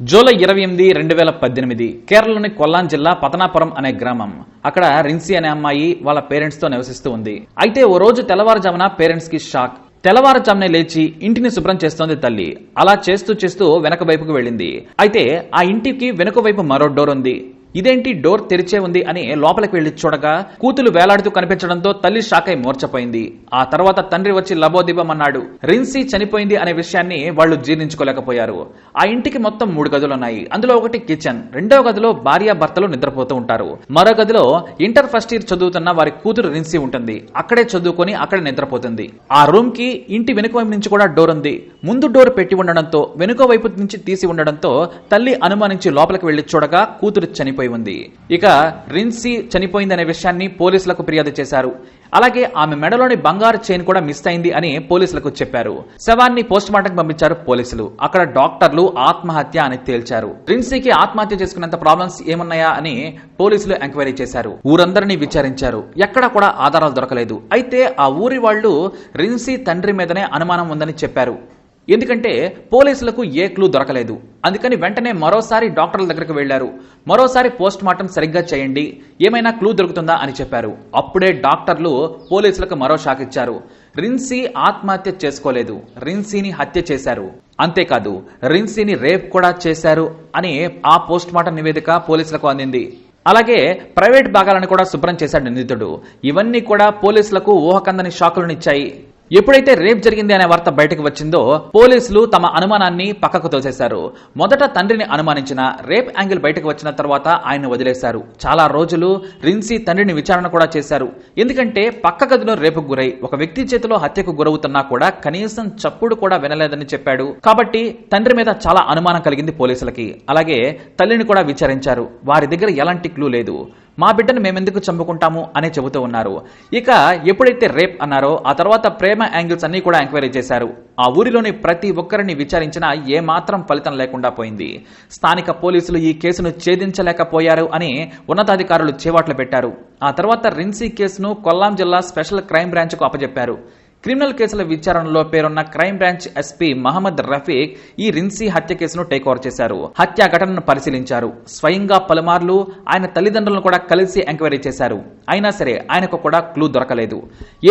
July ఇరవై ఎనిమిది రెండు వేల పద్దెనిమిది కేరళలోని కొల్లాం జిల్లా పతనాపురం అనే గ్రామం. అక్కడ రిన్సీ అనే అమ్మాయి వాళ్ళ పేరెంట్స్తో నివసిస్తూ ఉంది. అయితే ఓ రోజు తెల్లవారుజామున పేరెంట్స్కి షాక్. తెల్లవారుజామునే లేచి ఇంటిని శుభ్రం చేస్తోంది తల్లి. అలా చేస్తూ చేస్తూ వెనక వైపుకు వెళ్ళింది. అయితే ఆ ఇంటికి వెనుక వైపు మరో డోర్ ఉంది. ఇదేంటి డోర్ తెరిచే ఉంది అని లోపలికి వెళ్ళి చూడగా కూతులు వేలాడుతూ కనిపించడంతో తల్లి షాక్ అయి మూర్చపోయింది ఆ తర్వాత తండ్రి వచ్చి లబోదిబమన్నాడు రిన్సీ చనిపోయింది అనే విషయాన్ని వాళ్ళు జీర్ణించుకోలేకపోయారు. ఆ ఇంటికి మొత్తం మూడు గదులు ఉన్నాయి అందులో ఒకటి కిచెన్ రెండో గదిలో భార్య భర్తలు నిద్రపోతూ ఉంటారు. మరో గదిలో ఇంటర్ ఫస్ట్ ఇయర్ చదువుతున్న వారి కూతురు రిన్సీ ఉంటుంది. అక్కడే చదువుకొని అక్కడ నిద్రపోతుంది. ఆ రూమ్కి ఇంటి వెనుక వైపు నుంచి కూడా డోర్ ఉంది. ముందు డోర్ పెట్టి ఉండడంతో వెనుక వైపు నుంచి తీసి ఉండడంతో తల్లి అనుమానించి లోపలికి వెళ్ళి చూడగా కూతురు చనిపోయి ఉంది. ఇక రిన్సీ చనిపోయిందనే విషయాన్ని పోలీసులకు ఫిర్యాదు చేశారు. అలాగే ఆమె మెడలోని బంగారు చైన్ కూడా మిస్ అయింది అని పోలీసులకు చెప్పారు. శవాన్ని పోస్ట్ మార్టం పంపించారు పోలీసులు. అక్కడ డాక్టర్లు ఆత్మహత్య అని తేల్చారు. రిన్సీకి ఆత్మహత్య చేసుకున్నంత ప్రాబ్లమ్స్ ఏమున్నాయా అని పోలీసులు ఎంక్వైరీ చేశారు. ఊరందరినీ విచారించారు. ఎక్కడా కూడా ఆధారాలు దొరకలేదు. అయితే ఆ ఊరి వాళ్ళు రిన్సీ తండ్రి మీదనే అనుమానం ఉందని చెప్పారు. ఎందుకంటే పోలీసులకు ఏ క్లూ దొరకలేదు. అందుకని వెంటనే మరోసారి డాక్టర్ల దగ్గరికి వెళ్ళారు మరోసారి పోస్ట్ మార్టం సరిగ్గా చేయండి. ఏమైనా క్లూ దొరుకుతుందా అని చెప్పారు. అప్పుడే డాక్టర్లు పోలీసులకు మరో షాక్ ఇచ్చారు. రిన్సీ ఆత్మహత్య చేసుకోలేదు. రిన్సీని హత్య చేశారు. అంతేకాదు రిన్సీని రేప్ కూడా చేశారు అని ఆ పోస్ట్ మార్టం నివేదిక పోలీసులకు అందింది. అలాగే ప్రైవేట్ భాగాలను కూడా శుభ్రం చేశాడు నిందితుడు. ఇవన్నీ కూడా పోలీసులకు ఊహకందని షాకులనిచ్చాయి ఎప్పుడైతే రేప్ జరిగింది అనే వార్త బయటకు వచ్చిందో పోలీసులు తమ అనుమానాన్ని పక్కకు తోసేశారు. మొదట తండ్రిని అనుమానించిన రేప్ యాంగిల్ బయటకు వచ్చిన తర్వాత ఆయన వదిలేశారు. చాలా రోజులు రిన్సీ తండ్రిని విచారణ కూడా చేశారు. ఎందుకంటే పక్క గదిలో రేపుకు గురై ఒక వ్యక్తి చేతిలో హత్యకు గురవుతున్నా కూడా కనీసం చప్పుడు కూడా వినలేదని చెప్పాడు. కాబట్టి తండ్రి మీద చాలా అనుమానం కలిగింది పోలీసులకి. అలాగే తల్లిని కూడా విచారించారు. వారి దగ్గర ఎలాంటి క్లూ లేదు. మా బిడ్డను మేమెందుకు చంపుకుంటాము అని చెబుతూ ఉన్నారు. ఇక ఎప్పుడైతే రేప్ అన్నారో ఆ తర్వాత ప్రేమ యాంగిల్స్ అన్ని కూడా ఎంక్వైరీ చేశారు. ఆ ఊరిలోని ప్రతి ఒక్కరిని విచారించినా ఏమాత్రం ఫలితం లేకుండా పోయింది. స్థానిక పోలీసులు ఈ కేసును ఛేదించలేకపోయారు అని ఉన్నతాధికారులు చేవాట్లు పెట్టారు. ఆ తర్వాత రిన్సీ కేసును కొల్లాం జిల్లా స్పెషల్ క్రైమ్ బ్రాంచ్కు అప్పజెప్పారు. క్రిమినల్ కేసుల విచారణలో పేరున్న crime branch SP Mohammed Rafeeq ఈ రిన్సీ హత్య కేసును టేక్ ఓవర్ చేశారు. హత్య ఘటనను పరిశీలించారు. స్వయంగా పలుమార్లు ఆయన తల్లిదండ్రులను కూడా కలిసి ఎంక్వైరీ చేశారు. అయినా సరే ఆయనకు కూడా క్లూ దొరకలేదు.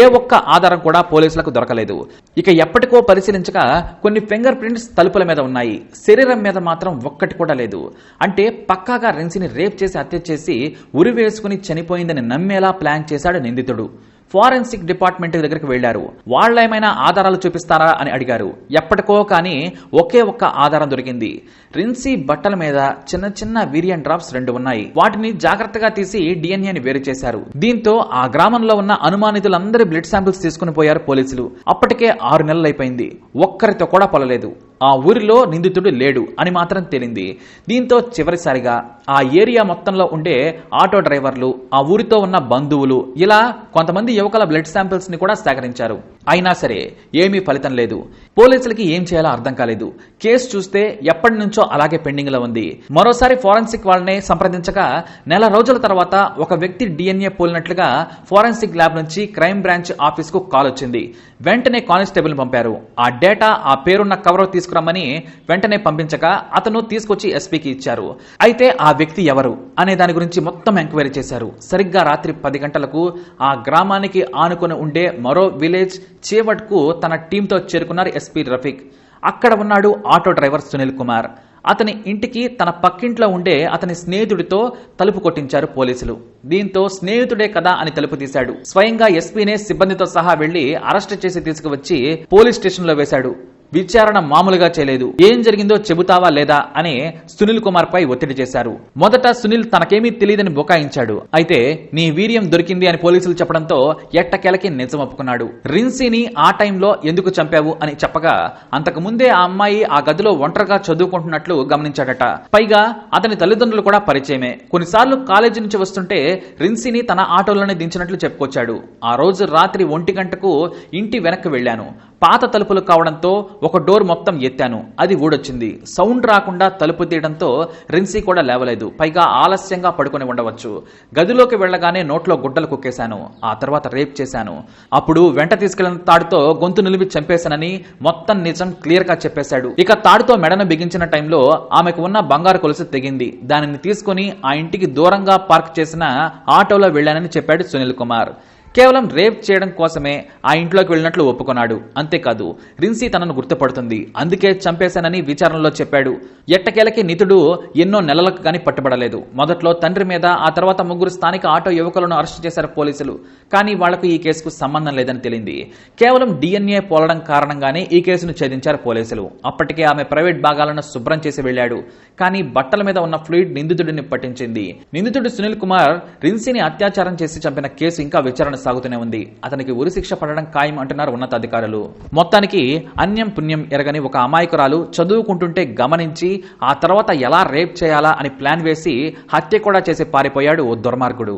ఏ ఒక్క ఆధారం కూడా పోలీసులకు దొరకలేదు. ఇక ఎప్పటికో పరిశీలించగా కొన్ని ఫింగర్ ప్రింట్స్ తలుపుల మీద ఉన్నాయి. శరీరం మీద మాత్రం ఒక్కటి కూడా లేదు. అంటే పక్కాగా రిన్సీని రేప్ చేసి హత్య చేసి ఉరి వేసుకుని చనిపోయిందని నమ్మేలా ప్లాన్ చేశాడు నిందితుడు. ఫారెన్సిక్ డిపార్ట్మెంట్ దగ్గరికి వెళ్ళారు వాళ్ళేమైనా ఆధారాలు చూపిస్తారా అని అడిగారు. ఎప్పటికో కానీ ఒకే ఒక్క ఆధారం దొరికింది. రిన్సీ బట్టల మీద చిన్న చిన్న వీరియన్ డ్రాప్స్ రెండు ఉన్నాయి. వాటిని జాగ్రత్తగా తీసి డిఎన్ఏని వేరు చేశారు. దీంతో ఆ గ్రామంలో ఉన్న అనుమానితులందరి బ్లడ్ శాంపిల్స్ తీసుకుని పోయారు పోలీసులు. అప్పటికే ఆరు నెలలైపోయింది ఒక్కరితో కూడా పొలలేదు. ఆ ఊరిలో నిందితుడు లేడు అని మాత్రం తేలింది. దీంతో చివరిసారిగా ఆ ఏరియా మొత్తంలో ఉండే ఆటో డ్రైవర్లు ఆ ఊరితో ఉన్న బంధువులు ఇలా కొంతమంది యువకుల బ్లడ్ శాంపిల్స్ని కూడా సేకరించారు. అయినా సరే ఏమీ ఫలితం లేదు. పోలీసులకి ఏం చేయాలో అర్థం కాలేదు. కేసు చూస్తే ఎప్పటి నుంచో అలాగే పెండింగ్లో ఉంది. మరోసారి ఫోరెన్సిక్ వాళ్ళని సంప్రదించగా నెల రోజుల తర్వాత ఒక వ్యక్తి డిఎన్ఏ పోలినట్లుగా ఫోరెన్సిక్ ల్యాబ్ నుంచి క్రైమ్ బ్రాంచ్ ఆఫీస్కు కాల్ వచ్చింది. వెంటనే కానిస్టేబుల్ పంపారు. ఆ డేటా ఆ పేరున్న కవర్ తీసుకురమ్మని వెంటనే పంపించగా అతను తీసుకొచ్చి ఎస్పీకి ఇచ్చారు. అయితే ఆ వ్యక్తి ఎవరు అనే దాని గురించి మొత్తం ఎంక్వైరీ చేశారు. సరిగ్గా రాత్రి పది గంటలకు ఆ గ్రామానికి ఆనుకొని ఉండే మరో విలేజ్ చేవట్కు తన టీంతో చేరుకున్నారు ఎస్పీ రఫీక్. అక్కడ ఉన్నాడు ఆటో డ్రైవర్ సునీల్ కుమార్. అతని ఇంటికి తన పక్కింట్లో ఉండే అతని స్నేహితుడితో తలుపు కొట్టించారు పోలీసులు. దీంతో స్నేహితుడే కదా అని తలుపు తీశాడు. స్వయంగా ఎస్పీనే సిబ్బందితో సహా వెళ్ళి అరెస్ట్ చేసి తీసుకువచ్చి పోలీస్ స్టేషన్లో వేశాడు. విచారణ మామూలుగా చేయలేదు. ఏం జరిగిందో చెబుతావా లేదా అని సునీల్ కుమార్ పై ఒత్తిడి చేశారు. మొదట సునీల్ తనకేమీ తెలియదని బుకాయించాడు. అయితే నీ వీర్యం దొరికింది అని పోలీసులు చెప్పడంతో ఎట్టకేలకి నిజం ఒప్పుకున్నాడు. రిన్సీని ఆ టైంలో ఎందుకు చంపావు అని చెప్పగా అంతకు ముందే ఆ అమ్మాయి ఆ గదిలో ఒంటరిగా చదువుకుంటున్నట్లు గమనించాడట. పైగా అతని తల్లిదండ్రులు కూడా పరిచయమే. కొన్నిసార్లు కాలేజీ నుంచి వస్తుంటే రిన్సీని తన ఆటోలోనే దించినట్లు చెప్పుకొచ్చాడు. ఆ రోజు రాత్రి ఒంటి గంటకు ఇంటి వెనక్కి వెళ్ళాను. పాత తలుపులు కావడంతో ఒక డోర్ మొత్తం ఎత్తాను. అది ఊడొచ్చింది. సౌండ్ రాకుండా తలుపు తీయడంతో రిన్సీ కూడా లేవలేదు. పైగా ఆలస్యంగా పడుకొని ఉండవచ్చు. గదిలోకి వెళ్ళగానే నోట్లో గుడ్డలు కుక్కేశాను. ఆ తర్వాత రేప్ చేశాను. అప్పుడు వెంట తీసుకెళ్ళిన తాడుతో గొంతు నిలిపి చంపేశానని మొత్తం నిజం క్లియర్గా చెప్పేశాడు. ఇక తాడుతో మెడను బిగించిన టైంలో ఆమెకు ఉన్న బంగారు కొలుసు తెగింది. దానిని తీసుకుని ఆ ఇంటికి దూరంగా పార్క్ చేసిన ఆటోలో వెళ్ళానని చెప్పాడు సునీల్ కుమార్. కేవలం రేప్ చేయడం కోసమే ఆ ఇంట్లోకి వెళ్ళినట్లు ఒప్పుకున్నాడు. అంతేకాదు రిన్సీ తనను గుర్తుపడుతుంది. అందుకే చంపేశానని విచారణలో చెప్పాడు. ఎట్టకేలకి నితుడు ఎన్నో నెలలకు కానీ పట్టుబడలేదు. మొదట్లో తండ్రి మీద ఆ తర్వాత ముగ్గురు స్థానిక ఆటో యువకులను అరెస్ట్ చేశారు పోలీసులు. కానీ వాళ్ళకు ఈ కేసుకు సంబంధం లేదని తెలియంది కేవలం డిఎన్ఏ పోలడం కారణంగానే ఈ కేసును ఛేదించారు పోలీసులు. అప్పటికే ఆమె ప్రైవేట్ భాగాలను శుభ్రం చేసి వెళ్ళాడు కానీ బట్టల మీద ఉన్న ఫ్లూయిడ్ నిందితుడిని పట్టించింది. నిందితుడు సునీల్ కుమార్ రిన్సీని అత్యాచారం చేసి చంపిన కేసు ఇంకా విచారణ కొనసాగుతూనే ఉంది. అతనికి ఉరిశిక్ష పడడం ఖాయం అంటున్నారు ఉన్నతాధికారులు. మొత్తానికి అన్యం పుణ్యం ఎరగని ఒక అమాయకురాలు చదువుకుంటుంటే గమనించి ఆ తర్వాత ఎలా రేప్ చేయాలా అని ప్లాన్ వేసి హత్య కూడా చేసి పారిపోయాడు ఓ దుర్మార్గుడు.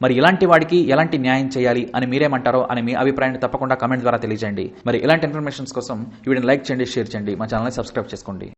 మరి ఇలాంటి వాడికి ఎలాంటి న్యాయం చేయాలి అని మీరేమంటారో అని మీ అభిప్రాయాన్ని తప్పకుండా కమెంట్ ద్వారా తెలియజేయండి. మరి ఇలాంటి ఇన్ఫర్మేషన్స్ కోసం వీడిని వీడియోని లైక్ చేయండి షేర్ చేయండి. మా ఛానల్ని సబ్స్క్రైబ్ చేసుకోండి.